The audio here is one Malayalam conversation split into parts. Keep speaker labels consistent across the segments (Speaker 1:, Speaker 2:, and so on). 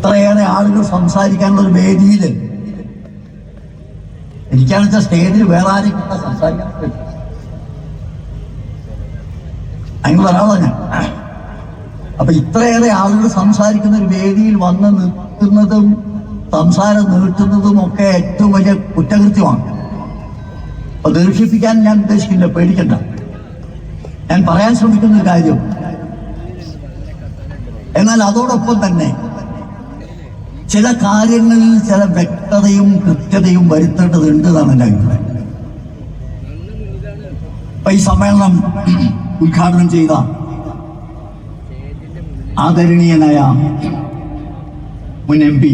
Speaker 1: ഇത്രയേറെ ആളുകൾ സംസാരിക്കാനുള്ള വേദിയിൽ എനിക്കാണെന്ന് വെച്ചാൽ സ്റ്റേജിൽ വേറെ ആരും സംസാരിക്കാൻ അങ്ങനെ ഒരാളാണ് ഞാൻ? അപ്പൊ ഇത്രയേറെ ആളുകൾ സംസാരിക്കുന്ന ഒരു വേദിയിൽ വന്ന് നിൽക്കുന്നതും സംസാരം നീട്ടുന്നതും ഒക്കെ ഏറ്റവും വലിയ കുറ്റകൃത്യമാണ്. അപ്പൊ ദീർഘിപ്പിക്കാൻ ഞാൻ ഉദ്ദേശിക്കില്ല പേടിക്കണ്ട. ഞാൻ പറയാൻ ശ്രമിക്കുന്ന ഒരു കാര്യം. എന്നാൽ അതോടൊപ്പം തന്നെ ചില കാര്യങ്ങളിൽ ചില വ്യക്തതയും കൃത്യതയും വരുത്തേണ്ടതുണ്ട് എന്നാണ് എന്റെ അഭിപ്രായം. ഈ സമ്മേളനം ഉദ്ഘാടനം ചെയ്ത ആദരണീയനായ മുൻ എം പി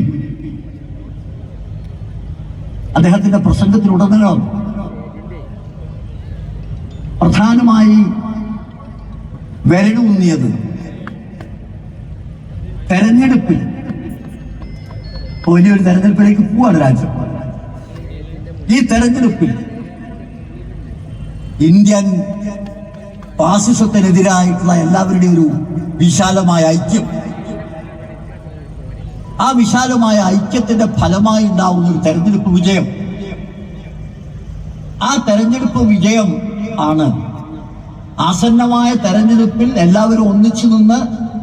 Speaker 1: അദ്ദേഹത്തിന്റെ പ്രസംഗത്തിലുടനീളം പ്രധാനമായി വിരലൂന്നിയത് തെരഞ്ഞെടുപ്പിൽ വലിയൊരു തെരഞ്ഞെടുപ്പിലേക്ക് പോവാണ് രാജ്യം. ഈ തെരഞ്ഞെടുപ്പിൽ ഇന്ത്യൻ ഫാസിസത്തിനെതിരായിട്ടുള്ള എല്ലാവരുടെയും ഒരു വിശാലമായ ഐക്യം. ആ വിശാലമായ ഐക്യത്തിന്റെ ഫലമായി ഉണ്ടാവുന്ന ഒരു തെരഞ്ഞെടുപ്പ് വിജയം. ആ തെരഞ്ഞെടുപ്പ് വിജയം ആണ് ആസന്നമായ തെരഞ്ഞെടുപ്പിൽ എല്ലാവരും ഒന്നിച്ചു നിന്ന്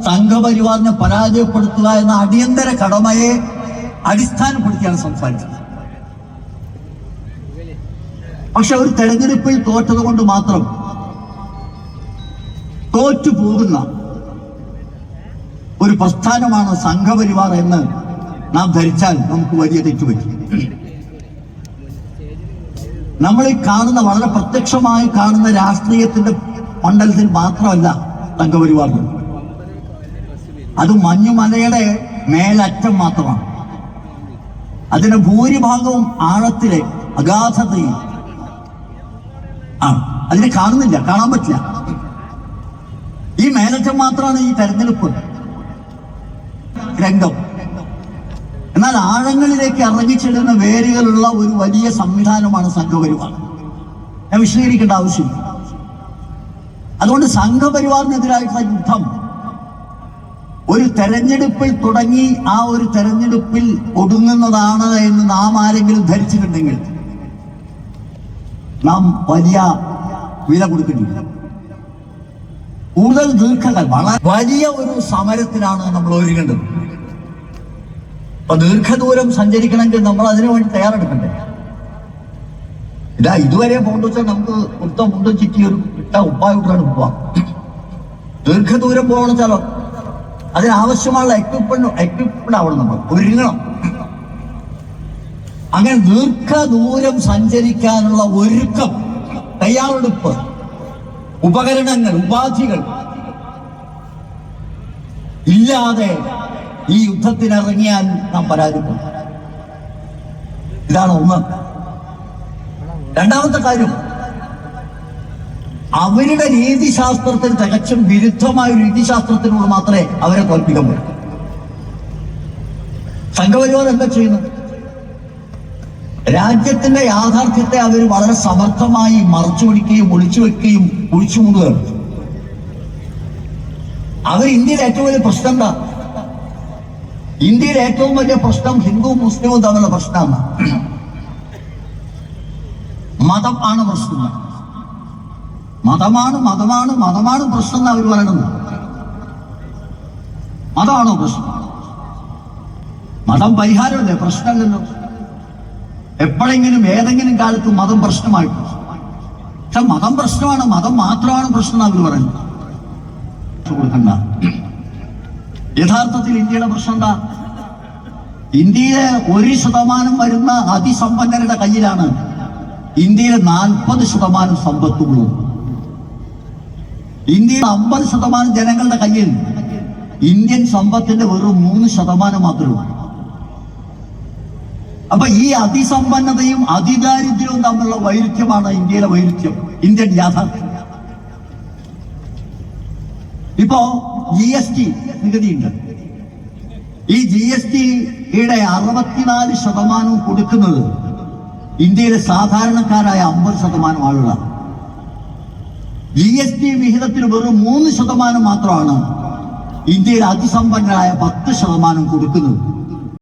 Speaker 1: സംഘപരിവാറിനെ പരാജയപ്പെടുത്തുക എന്ന അടിയന്തര കടമയെ അടിസ്ഥാനപ്പെടുത്തിയാണ് സംസാരിച്ചത്. പക്ഷെ ഒരു തെരഞ്ഞെടുപ്പിൽ തോറ്റത് കൊണ്ട് മാത്രം തോറ്റു പോകുന്ന ഒരു പ്രസ്ഥാനമാണ് സംഘപരിവാർ എന്ന് നാം ധരിച്ചാൽ നമുക്ക് വലിയ തെറ്റുപറ്റും നമ്മൾ ഈ കാണുന്ന വളരെ പ്രത്യക്ഷമായി കാണുന്ന രാഷ്ട്രീയത്തിന്റെ മണ്ഡലത്തിൽ മാത്രമല്ല സംഘപരിവാർ. അത് മഞ്ഞുമലയുടെ മേലറ്റം മാത്രമാണ്. അതിന്റെ ഭൂരിഭാഗവും ആഴത്തിലെ അഗാധതയിൽ ആ അതിനെ കാണുന്നില്ല കാണാൻ പറ്റില്ല. ഈ മേലറ്റം മാത്രമാണ് ഈ തെരഞ്ഞെടുപ്പ് രംഗം. എന്നാൽ ആഴങ്ങളിലേക്ക് ഇറങ്ങിച്ചെടുന്ന വേരുകളുള്ള ഒരു വലിയ സംവിധാനമാണ് സംഘപരിവാർ. ഞാൻ വിശദീകരിക്കേണ്ട ആവശ്യമില്ല. അതുകൊണ്ട് സംഘപരിവാറിനെതിരായിട്ടുള്ള യുദ്ധം ഒരു തെരഞ്ഞെടുപ്പിൽ തുടങ്ങി ആ ഒരു തെരഞ്ഞെടുപ്പിൽ ഒടുങ്ങുന്നതാണ് എന്ന് നാം ആരെങ്കിലും ധരിച്ചിട്ടുണ്ടെങ്കിൽ നാം വലിയ വില കൊടുക്കുന്നില്ല കൂടുതൽ ദീർഘകാലം വളരെ വലിയ ഒരു സമരത്തിനാണ് നമ്മൾ ഒരുങ്ങേണ്ടത്. അപ്പൊ ദീർഘദൂരം സഞ്ചരിക്കണമെങ്കിൽ നമ്മൾ അതിനു വേണ്ടി തയ്യാറെടുക്കണ്ടേ? ഇതാ ഇതുവരെ പോകേണ്ട വെച്ചാൽ നമുക്ക് കുത്ത മുണ്ടും ചിറ്റി ഒരു ഇട്ട ഉപ്പായിട്ടാണ് പോവാം. ദീർഘദൂരം പോകണം വെച്ചാലോ? അതിനാവശ്യമുള്ള എക്വിപ്മെന്റ് എക്വിപ്മെന്റ് ആവണം നമ്മൾ. ഒരുങ്ങണം. അങ്ങനെ ദീർഘദൂരം സഞ്ചരിക്കാനുള്ള ഒരുക്കം തയ്യാറെടുപ്പ് ഉപകരണങ്ങൾ ഉപാധികൾ ഇല്ലാതെ ഈ യുദ്ധത്തിനിറങ്ങിയാൽ നാം പരാജയപ്പെടും. ഇതാണ് ഒന്ന്. രണ്ടാമത്തെ കാര്യം അവരുടെ രീതിശാസ്ത്രത്തിന് തികച്ചും വിരുദ്ധമായ രീതിശാസ്ത്രത്തിനോട് മാത്രമേ അവരെ തോൽപ്പിക്കാൻ പറ്റൂ. സംഘപരിവാർ എന്താ ചെയ്യുന്നത്? രാജ്യത്തിന്റെ യാഥാർത്ഥ്യത്തെ അവർ വളരെ സമർത്ഥമായി മറച്ചു പിടിക്കുകയും ഒളിച്ചു വെക്കുകയും ഒളിച്ചു മൂടുകയാണ്. അവർ ഇന്ത്യയിലെ ഏറ്റവും വലിയ പ്രശ്നം എന്താ? ഇന്ത്യയിലെ ഏറ്റവും വലിയ പ്രശ്നം ഹിന്ദുവും മുസ്ലിമും തമ്മിലുള്ള പ്രശ്നമാണ്. മതം ആണ് പ്രശ്നം. മതമാണ് മതമാണ് മതമാണ് പ്രശ്നം എന്ന് അവർ പറയണത്. മതമാണോ പ്രശ്നം? മതം പരിഹാരമല്ലേ? പ്രശ്നമല്ലല്ലോ. എപ്പോഴെങ്കിലും ഏതെങ്കിലും കാലത്ത് മതം പ്രശ്നമായിട്ട്. പക്ഷെ മതം പ്രശ്നമാണ് മതം മാത്രമാണ് പ്രശ്നം അവർ പറയുന്നത് യഥാർത്ഥത്തിൽ ഇന്ത്യയുടെ പ്രശ്നം എന്താ? ഇന്ത്യയിലെ ഒരു ശതമാനം വരുന്ന അതിസമ്പന്നരുടെ കയ്യിലാണ് ഇന്ത്യയിലെ നാൽപ്പത് ശതമാനം സമ്പത്തുള്ളൂ. ഇന്ത്യയിൽ അമ്പത് ശതമാനം ജനങ്ങളുടെ കയ്യിൽ ഇന്ത്യൻ സമ്പത്തിന്റെ വെറും മൂന്ന് ശതമാനം മാത്രമേ അപ്പൊ ഈ അതിസമ്പന്നതയും അതിദാരിദ്ര്യവും തമ്മിലുള്ള വൈരുദ്ധ്യമാണ് ഇന്ത്യയിലെ വൈരുദ്ധ്യം ഇന്ത്യൻ യാഥാർത്ഥ്യം. ഇപ്പോ ജി എസ് ടി നികുതിയുണ്ട്. ഈ ജി എസ് ടിയുടെ അറുപത്തിനാല് ശതമാനവും കൊടുക്കുന്നത് ഇന്ത്യയിലെ സാധാരണക്കാരായ അമ്പത് ശതമാനം ആളുകളാണ്. ജി എസ് ടി വിഹിതത്തിന് വെറും മൂന്ന് ശതമാനം മാത്രമാണ് ഇന്ത്യയിൽ അതിസമ്പന്നരായ പത്ത് ശതമാനം കൊടുക്കുന്നത്.